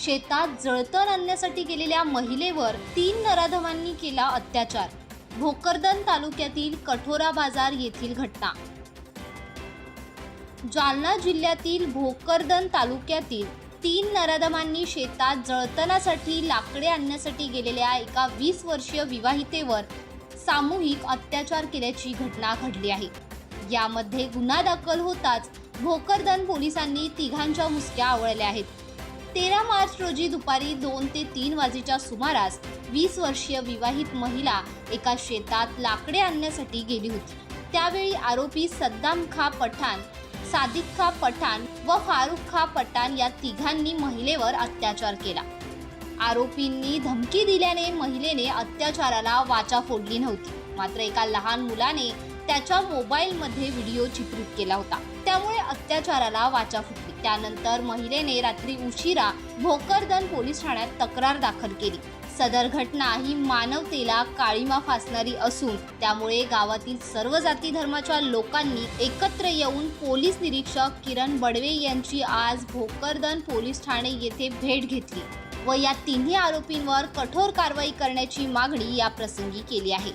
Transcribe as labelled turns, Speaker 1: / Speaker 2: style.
Speaker 1: शेतात जळतण आणण्यासाठी गेलेल्या महिलेवर तीन नराधमांनी केला अत्याचार. भोकरदन तालुक्यातील कठोरा बाजार येथील घटना. जालना जिल्ह्यातील भोकरदन तालुक्यातील तीन नराधमांनी शेतात जळतनासाठी लाकडे आणण्यासाठी गेलेल्या एका वीस वर्षीय विवाहितेवर सामूहिक अत्याचार केल्याची घटना घडली आहे. यामध्ये गुन्हा दाखल होताच भोकरदन पोलिसांनी तिघांच्या मुसक्या आवळल्या आहेत. तेरा मार्च रोजी दुपारी दोन ते तीन वाजेच्या सुमारास वीस वर्षीय विवाहित महिला एका शेतात लाकडे आणण्यासाठी गेली होती. त्यावेळी आरोपी सद्दाम खा पठाण सादिक खा पठाण व फारुख खा पठाण या तिघांनी महिलेवर अत्याचार केला. आरोपींनी धमकी दिल्याने महिलेने अत्याचाराला वाचा फोडली नव्हती. मात्र एका लहान मुलाने त्याच्या मोबाईलमध्ये व्हिडिओ चित्रित केला होता. त्यामुळे अत्याचाराला वाचा फुटली. त्यानंतर महिलेने रात्री उशिरा भोकरदन पोलीस ठाण्यात तक्रार दाखल केली. सदर घटना ही मानवतेला काळीमा फासणारी असून त्यामुळे गावातील सर्व जाती धर्माच्या लोकांनी एकत्र येऊन पोलीस निरीक्षक किरण बडवे यांची आज भोकरदन पोलीस ठाणे येथे भेट घेतली व या तिन्ही आरोपींवर कठोर कारवाई करण्याची मागणी या प्रसंगी केली आहे.